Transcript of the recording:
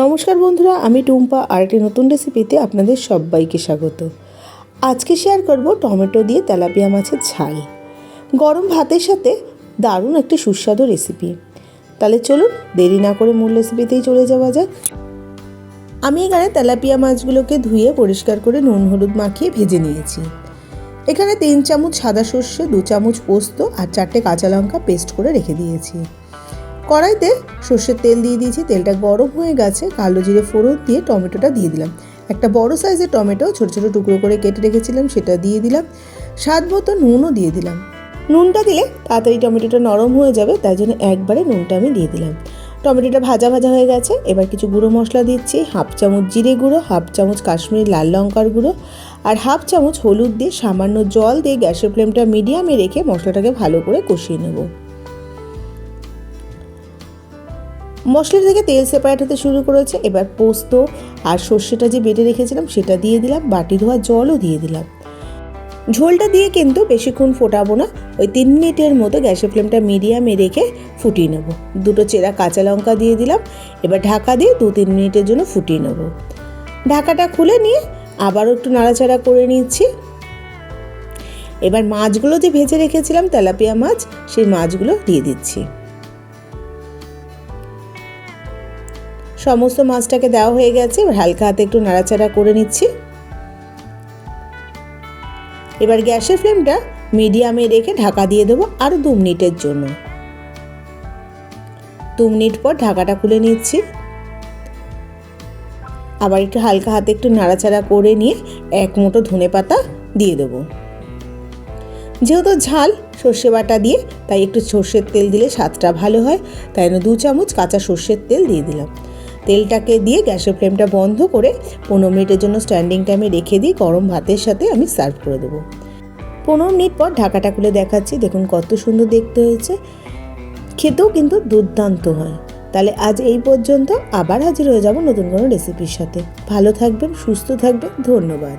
নমস্কার বন্ধুরা, আমি টুম্পা আরেকটি নতুন রেসিপিতে আপনাদের সবাইকে স্বাগত। আজকে শেয়ার করব টমেটো দিয়ে তেলাপিয়া মাছের ঝাল। গরম ভাতের সাথে দারুণ একটি সুস্বাদু রেসিপি তাহলে চলুন দেরি না করে মূল রেসিপিতেই চলে যাওয়া যাক। আমি এখানে তেলাপিয়া মাছগুলোকে ধুয়ে পরিষ্কার করে নুন, হলুদ মাখিয়ে ভেজে নিয়েছি। এখানে তিন চামচ সাদা সর্ষে, দু চামচ পোস্ত আর চারটে কাঁচা লঙ্কা পেস্ট করে রেখে দিয়েছি। কড়াইতে সর্ষের তেল দিয়ে দিয়েছি, তেলটা গরম হয়ে গেছে, কালো জিরে ফোড়ন দিয়ে টমেটোটা দিয়ে দিলাম। একটা বড় সাইজের টমেটো ছোট ছোট টুকরো করে কেটে রেখেছিলাম, সেটা দিয়ে দিলাম। স্বাদ মতো নুনও দিয়ে দিলাম। নুনটা দিলে তাড়াতাড়ি টমেটোটা নরম হয়ে যাবে, তাই জন্য একবারে নুনটা আমি দিয়ে দিলাম। টমেটোটা ভাজা ভাজা হয়ে গেছে, এবার কিছু গুঁড়ো মশলা দিচ্ছি, হাফ চামচ জিরে গুঁড়ো, হাফ চামচ কাশ্মীরি লাল লঙ্কার গুঁড়ো, আর হাফ চামচ হলুদ দিয়ে সামান্য জল দিয়ে গ্যাসের ফ্লেমটা মিডিয়ামে রেখে মশলাটাকে ভালো করে কষিয়ে নেব। মশলা থেকে তেল সেপারেট হতে শুরু করেছে। এবার পোস্ত আর সর্ষেটা যে বেটে রেখেছিলাম, সেটা দিয়ে দিলাম। বাটি ধোয়া জলও দিয়ে দিলাম। ঝোলটা দিয়ে কিন্তু বেশিক্ষণ ফোটাবো না। ওই তিন মিনিটের মতো গ্যাসের ফ্লেমটা মিডিয়ামে রেখে ফুটিয়ে নেব। দুটো চেরা কাঁচা লঙ্কা দিয়ে দিলাম। এবার ঢাকা দিয়ে দু তিন মিনিটের জন্য ফুটিয়ে নেব। ঢাকাটা খুলে নিয়ে আবারও একটু নাড়াচাড়া করে নিচ্ছি। এবার মাছগুলো যে ভেজে রেখেছিলাম তেলাপিয়া মাছ, সেই মাছগুলো দিয়ে দিচ্ছি। সমস্ত মাছটাকে দেওয়া হয়ে গেছে। এবার হালকা হাতে একটু নাড়াচাড়া করে নিচ্ছি। এবার গ্যাসের ফ্লেমটা মিডিয়ামে রেখে ঢাকা দিয়ে দেবো আরও দু মিনিটের জন্য। দু মিনিট পর ঢাকাটা খুলে নিচ্ছি। আবার একটু হালকা হাতে একটু নাড়াচাড়া করে নিয়ে এক মুঠো ধনে পাতা দিয়ে দেবো। যেহেতু ঝাল সর্ষে বাটা দিয়ে, তাই একটু সর্ষের তেল দিলে স্বাদটা ভালো হয়। তাই দু চামচ কাঁচা সর্ষের তেল দিয়ে দিলাম। তেলটাকে দিয়ে গ্যাসের ফ্লেমটা বন্ধ করে পনেরো মিনিটের জন্য স্ট্যান্ডিং টাইমে রেখে দিয়ে গরম ভাতের সাথে আমি সার্ভ করে দেবো। পনেরো মিনিট পর ঢাকাটা খুলে দেখাচ্ছি। দেখুন কত সুন্দর দেখতে হয়েছে। খেতেও কিন্তু দুর্দান্ত হয়। তাহলে আজ এই পর্যন্ত আবার হাজির হয়ে যাব নতুন কোনো রেসিপির সাথে। ভালো থাকবেন, সুস্থ থাকবেন। ধন্যবাদ।